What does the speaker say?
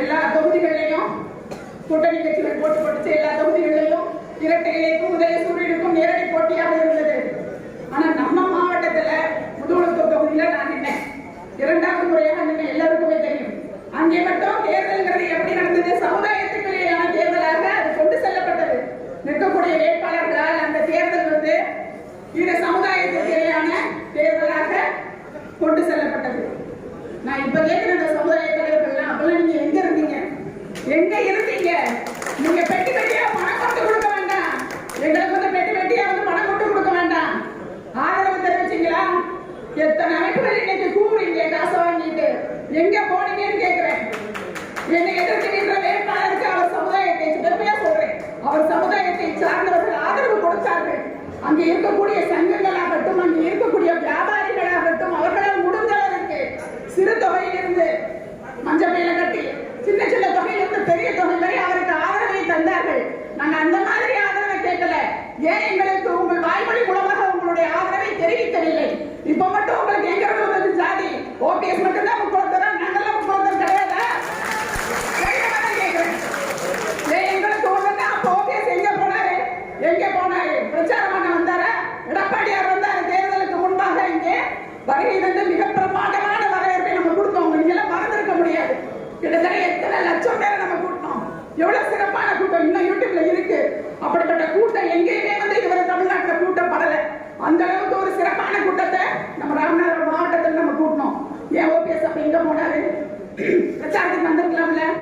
எல்லா தொகுதிகளிலும் கூட்டணி கட்சிகள் போட்டு போட்டுச்சு எல்லா தொகுதிகளிலும் இரட்டை இலைக்கும் உதயசூரியனுக்கும் நேரடி போட்டியாக இருந்தது. ஆனா நம்ம மாவட்டத்துல முதுகுளத்தூர் தொகுதியில நான் நின்னேன். இரண்டாவது முறையாக நின்று எல்லாருக்குமே தெரியும். அங்கே மட்டும் தேர்தல்ங்கிறது எப்படி நடந்தது? சமுதாயத்துக்குள்ளேயான தேர்தலாக அது கொண்டு செல்லப்பட்டது. நிற்கக்கூடிய வேட்பாளர்களால் அந்த தேர்தல் வந்து இரு சமுதாயத்துக்கு இடையான தேர்தலாக கொண்டு செல்லப்பட்டது. நான் இப்ப கேட்கிற எங்க போனீங்கன்னு கேட்கிறேன் என்னை எதிர்த்து வேட்பாளருக்கு அவர் சமுதாயத்தை பெருமையா சொல்றேன். அவர் சமுதாயத்தை சார்ந்தவர்கள் ஆதரவு கொடுத்தார்கள். அங்கே இருக்கக்கூடிய சங்கங்களாகட்டும் அங்கே இருக்கக்கூடிய வியாபாரிகளாகட்டும் அவர்களால் முடிந்தவருக்கு சிறு தொகையிலிருந்து மஞ்சள் கட்டி சின்ன சின்ன தொகையிலிருந்து பெரிய தொகை வரை அவருக்கு ஆதரவை தந்தார்கள். நாங்க அந்த மாதிரி ஆதரவை கேட்கல. ஏன் எங்களுக்கு உங்கள் வாய்மொழி மூலமாக உங்களுடைய ஆதரவை தெரிவிக்கவில்லை? இப்ப மட்டும் உங்களுக்கு எங்க இருந்து வந்தது ஜாதி ஓபிஎஸ் மட்டும்தான் முக்குளத்தரா நாங்கெல்லாம் முக்குளத்தர் கிடையாதா கேட்கறேன் கேட்கிறேன் ஏன் எங்களுக்கு ஒண்ணுன்னா அப்ப ஓபிஎஸ் எங்க போனாரு எங்க போனாரு பிரச்சாரம் பண்ண வந்தாரா? எடப்பாடியார் வந்தாரு. தேர்தலுக்கு முன்பாக இங்கே. வருகை தந்து மிக பிரமாண்டமான வரவேற்பை நம்ம கொடுத்தோம். நீங்க எல்லாம் முடியாது. கிட்டத்தட்ட எத்தனை லட்சம் பேரை நம்ம கூட்டினோம். எவ்வளவு சிறப்பான கூட்டம். இன்னும் யூடியூப்ல இருக்கு. அப்படிப்பட்ட கூட்டம் எங்கேயுமே வந்து இதுவரை தமிழ்நாட்டில் கூட்டப்படல. அந்த அளவுக்கு ஒரு சிறப்பான கூட்டத்தை நம்ம ராமநாதபுரம் மாவட்டத்தில் நம்ம கூட்டினோம். ஏன் ஓபிஎஸ் அப்ப எங்க போனாரு? பிரச்சாரத்துக்கு வந்திருக்கலாம்ல.